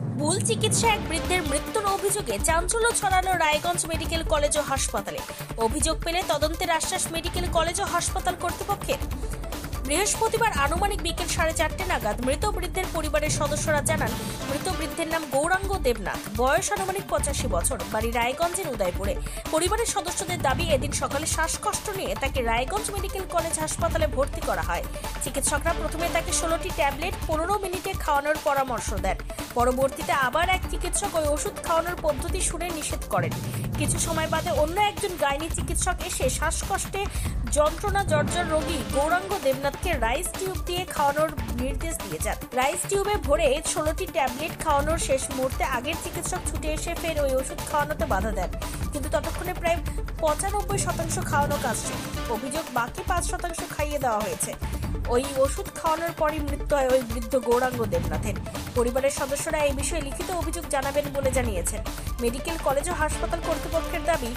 ভুল চিকিৎসা এক বৃদ্ধের মৃত্যুর অভিযোগে চাঞ্চল্য ছড়ানো রায়গঞ্জ মেডিকেল কলেজ ও হাসপাতালে। অভিযোগ পেলে তদন্তের আশ্বাস মেডিকেল কলেজ ও হাসপাতাল কর্তৃপক্ষের। বৃহস্পতিবার আনুমানিক বিকেল সাড়ে চারটে নাগাদ মৃত বৃদ্ধের পরিবারের সদস্যরা জানান, মৃত বৃদ্ধের নাম গৌরাঙ্গ দেবনাথ। বয়স আনুমানিক পঁচাশি বছর। বাড়ি রায়গঞ্জের উদয়পুরে। পরিবারের সদস্যদের দাবি, এদিন সকালে শ্বাসকষ্ট নিয়ে তাকে রায়গঞ্জ মেডিকেল কলেজ হাসপাতালে ভর্তি করা হয়। চিকিৎসকরা প্রথমে তাকে ষোলোটি ট্যাবলেট পনেরো মিনিটে খাওয়ানোর পরামর্শ দেন। পরবর্তীতে আবার এক চিকিৎসক ওই ওষুধ খাওয়ানোর পদ্ধতি শুনে নিষেধ করেন। কিছু সময় বাদে অন্য একজন গাইনি চিকিৎসক এসে শ্বাসকষ্টে যন্ত্রণা জর্জর রোগী গৌরাঙ্গ দেবনাথকে রাইস টিউব দিয়ে খাওয়ানোর নির্দেশ দিয়ে যান রাইস টিউবে ভরে ষোলোটি ট্যাবলেট খাওয়ানোর শেষ মুহূর্তে আগের চিকিৎসক ছুটে এসে ফের ওই ওষুধ খাওয়ানোতে বাধা দেন। কিন্তু ততক্ষণে প্রায় পঁচানব্বই শতাংশ খাওয়ানো কাজ। অভিযোগ বাকি পাঁচ শতাংশ খাইয়ে দেওয়া হয়েছে। ওই ওষুধ খাওয়ানোর পরই মৃত্যু হয় ওই বৃদ্ধ গৌরাঙ্গ দেবনাথের। পরিবারের সদস্যরা এই বিষয়ে লিখিত অভিযোগ জানাবেন বলে জানিয়েছেন। মেডিকেল কলেজ ও হাসপাতাল কর্তৃপক্ষের দাবি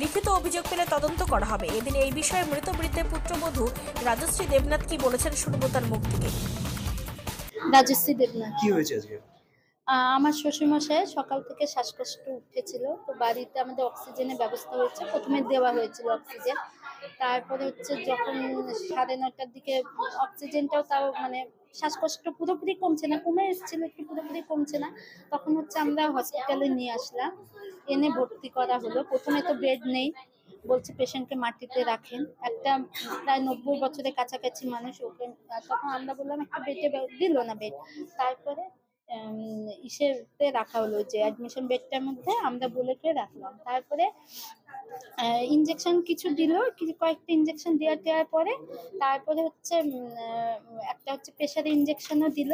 লিখিত অভিযোগ পেলে তদন্ত করা হবে। এদিন এই বিষয়ে মৃত বৃদ্ধের পুত্রবধূ রাজশ্রী দেবনাথ কি বলেছেন শুনব তার মুখ থেকে। রাজশ্রী দেবনাথ। কি হয়েছে আজকে? আমার শ্বশুরমশাই সকাল থেকে শ্বাসকষ্ট উঠেছিল। তো বাড়িতে আমাদের অক্সিজেনের ব্যবস্থা হয়েছে। প্রথমে দেওয়া হয়েছিল অক্সিজেন। তারপরে হচ্ছে যখন সাড়ে নটার দিকে অক্সিজেনটাও তাও মানে শ্বাসকষ্ট পুরোপুরি কমছে না, কমে এসেছিল একটু পুরোপুরি কমছে না, তখন হচ্ছে আমরা হসপিটালে নিয়ে আসলাম। এনে ভর্তি করা হলো। প্রথমে তো বেড নেই, বলছে পেশেন্টকে মাটিতে রাখেন। একটা প্রায় নব্বই বছরের কাছাকাছি মানুষ ওকে তখন আমরা বললাম, একটা বেডে দিল না বেড তারপরে ইসেতে রাখা হলো যে অ্যাডমিশন বেডটার মধ্যে আমরা বলে করে রাখলাম। তারপরে ইনজেকশন কিছু দিল, কিছু কয়েকটা ইনজেকশন দেওয়ার দেওয়ার পরে, তারপরে হচ্ছে একটা হচ্ছে প্রেশার ইনজেকশনও দিল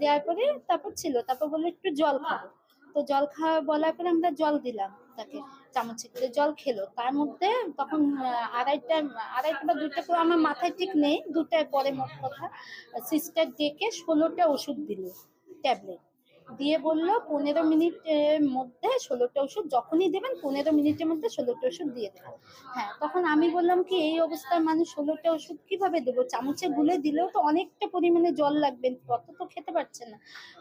দেওয়ার পরে তারপর ছিল, তারপর বলল একটু জল খাব তো জল খাওয়া বলার পরে আমরা জল দিলাম তাকে চামচে করে, জল খেলো। তার মধ্যে তখন আড়াইটা আড়াইটা বা দুইটা করে, আমার মাথায় ঠিক নেই দুটার পরে মোট কথা সিস্টার ডেকে ষোলোটা ওষুধ দিল। ট্যাবলেট। দিয়ে বলল, পনেরো মিনিটের মধ্যে ষোলোটা ওষুধ, যখনই দেবেন পনেরো মিনিটের মধ্যে ষোলোটা ওষুধ দিয়ে দেবেন। হ্যাঁ তখন আমি বললাম কি, এই অবস্থায় মানুষ ষোলোটা ওষুধ কীভাবে দেবো? চামচে গুলে দিলেও তো অনেকটা পরিমাণে জল লাগবে তত তো খেতে পারছে না।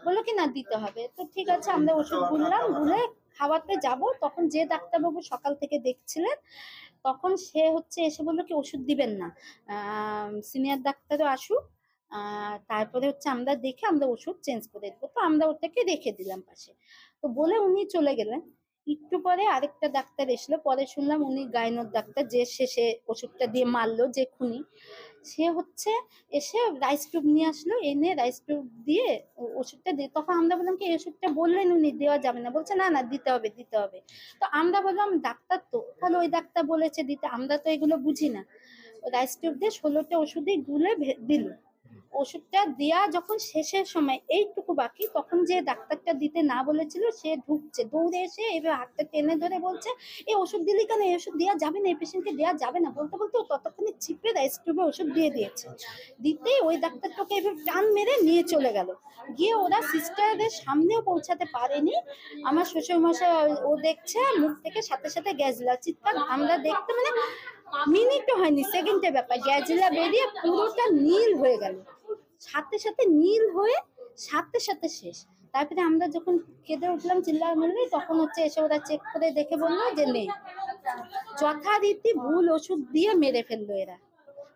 বলল কি, না, দিতে হবে। তো ঠিক আছে, আমরা ওষুধ গুললাম, গুলে খাওয়াতে যাব। তখন যে ডাক্তারবাবু সকাল থেকে দেখছিলেন, তখন সে হচ্ছে এসে বলল কি, ওষুধ দিবেন না। সিনিয়র ডাক্তারও আসুক তারপরে হচ্ছে আমরা দেখে আমরা ওষুধ চেঞ্জ করে দেবো। তো আমরা ওটাকে রেখে দিলাম পাশে। তো বলে উনি চলে গেলেন। একটু পরে আরেকটা ডাক্তার এসলো। পরে শুনলাম উনি গাইনোর ডাক্তার যে শেষে ওষুধটা দিয়ে মারলো যে খুনি। সে হচ্ছে এসে রাইস টিউব নিয়ে আসলো, এনে রাইস টিউব দিয়ে ওষুধটা দিয়ে তখন আমরা বললাম কি, এই ওষুধটা বললেন উনি, দেওয়া যাবে না। বলছে, না না, দিতে হবে দিতে হবে। তো আমরা বললাম, ডাক্তার তো, তাহলে ওই ডাক্তার বলেছে দিতে। আমরা তো এগুলো বুঝি না। রাইস টিউব দিয়ে ষোলোটা ওষুধই গুলে দিল। ওষুধটা দেওয়া যখন শেষের সময় এইটুকু বাকি, তখন যে ডাক্তারটা দিতে না বলেছিল, সে ঢুকছে। দৌড়ে এসে এবার হাতটা টেনে ধরে বলছে, এই ওষুধ দিলি কেন? এই ওষুধ দেওয়া যাবে না, এই পেশেন্টকে দেওয়া যাবে না। বলতে বলতে ও ততক্ষণে চিপে রাইস টিউবে ওষুধ দিয়ে দিয়েছে। দিতে ওই ডাক্তারটাকে এবার টান মেরে নিয়ে চলে গেল। গিয়ে ওরা সিস্টারদের সামনেও পৌঁছাতে পারেনি। আমার শ্বশুরমশাই ও দেখছে, মুখ থেকে সাথে সাথে গ্যাসলা চিৎকার। আমরা দেখতে মানে মিনিটও হয়নি সেকেন্ডের ব্যাপার। গ্যাসলা বেরিয়ে পুরোটা নীল হয়ে গেল। সাথে সাথে নীল হয়ে সাথে সাথে শেষ। তারপরে আমরা যখন কেঁদে উঠলাম চিল্লা মিললে তখন হচ্ছে এসে ওরা চেক করে দেখে বলল যে, নেই। যথারীতি ভুল ওষুধ দিয়ে মেরে ফেলল এরা।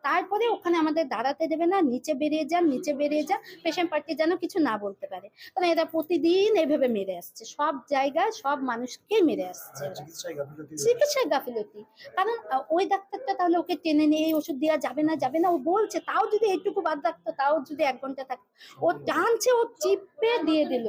তারপরে ওখানে আমাদের দাঁড়াতে দেবে না নিচে বেরিয়ে যান নিচে বেরিয়ে যান পেশেন্ট পার্টি যেন কিছু না বলতে পারে। কারণ এরা প্রতিদিন এইভাবে মেরে আসছে। সব জায়গায় সব মানুষকে মেরে আসছে। চিকিৎসায় গাফিলতি কারণ ওই ডাক্তারটা তাহলে ওকে টেনে নিয়ে এই ওষুধ দেওয়া যাবে না যাবে না। ও বলছে তাও যদি এইটুকু বাদ রাখতো তাও যদি এক ঘণ্টা থাকতো। ও টানছে ও চিপে দিয়ে দিল।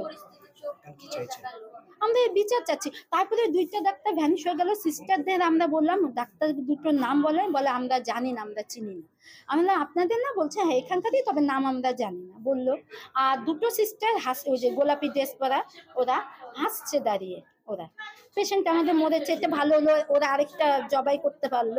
আমরা বিচার চাচ্ছি। তারপরে দুইটা ডাক্তার ভ্যানিশ হয়ে গেল। সিস্টারদের আমরা বললাম, ডাক্তার দুটোর নাম বলেন বলে আমরা জানি না, আমরা চিনি না। আমি বললাম, আপনাদের না বলছে হ্যাঁ এখানকারই, তবে নাম আমরা জানি না। বলল, আর দুটো সিস্টার হাস, ওই যে গোলাপি ড্রেস পরা, ওরা হাসছে দাঁড়িয়ে, ওরা। পেশেন্ট আমাদের মরেছে এটা ভালো হলো, ওরা আরেকটা জবাই করতে পারল।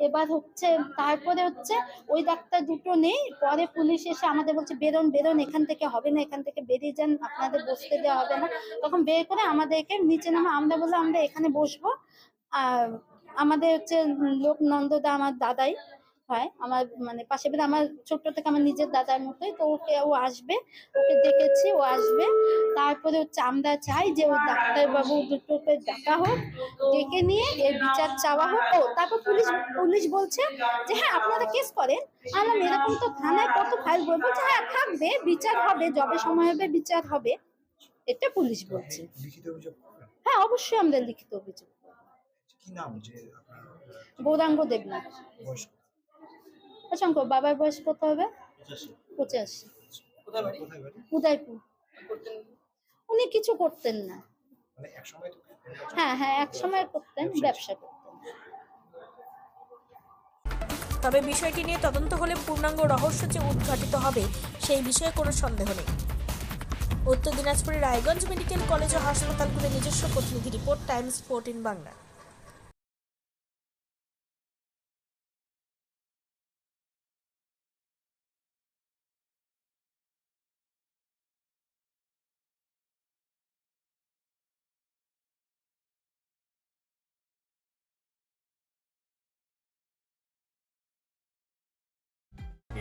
এবার হচ্ছে, তারপরে হচ্ছে ওই ডাক্তার দুটো নেই, পরে পুলিশ এসে আমাদের বলছে, বেরোন বেরোন, এখান থেকে হবে না, এখান থেকে বেরিয়ে যান, আপনাদের বসতে দেওয়া হবে না। তখন বের করে আমাদেরকে নিচে নামা, আমরা বললাম, আমরা এখানে বসবো। আর আমাদের হচ্ছে লোক নন্দদা, আমার দাদাই হয়। আমার মানে পাশে বাড়ি আমার ছোট্ট থেকে আমার নিজের দাদার মতোই তো ওকে ও আসবে ওকে ডেকেছি ও আসবে। তারপরে হচ্ছে আমরা চাই যে ওই ডাক্তারবাবু দুটোকে ডাকা হোক ডেকে নিয়ে এর বিচার চাওয়া হোক। ও তারপর পুলিশ পুলিশ বলছে যে হ্যাঁ আপনারা কেস করেন। আলাম এরকম তো থানায় কত ফাইল বলব যে হ্যাঁ থাকবে বিচার হবে যবে সময় হবে বিচার হবে। এটা পুলিশ বলছে? হ্যাঁ অবশ্যই আমরা লিখিত অভিযোগ কি নাম যে গৌরাঙ্গ দেবনাথ। অসংখ্য। বাবার বয়স কত হবে? পঁচাশি। উদয়পুর। উনি কিছু করতেন না। মানে এক সময় তো হ্যাঁ হ্যাঁ এক সময় করতেন ব্যবসা করতেন। তবে বিষয়টি নিয়ে তদন্ত হলে পূর্ণাঙ্গ রহস্য যে উদ্ঘাটিত হবে সেই বিষয়ে কোনো সন্দেহ নেই। উত্তর দিনাজপুরের রায়গঞ্জ মেডিকেল কলেজ ও হাসপাতালগুলির নিজস্ব প্রতিনিধি রিপোর্ট টাইমস ফোরটিন বাংলা।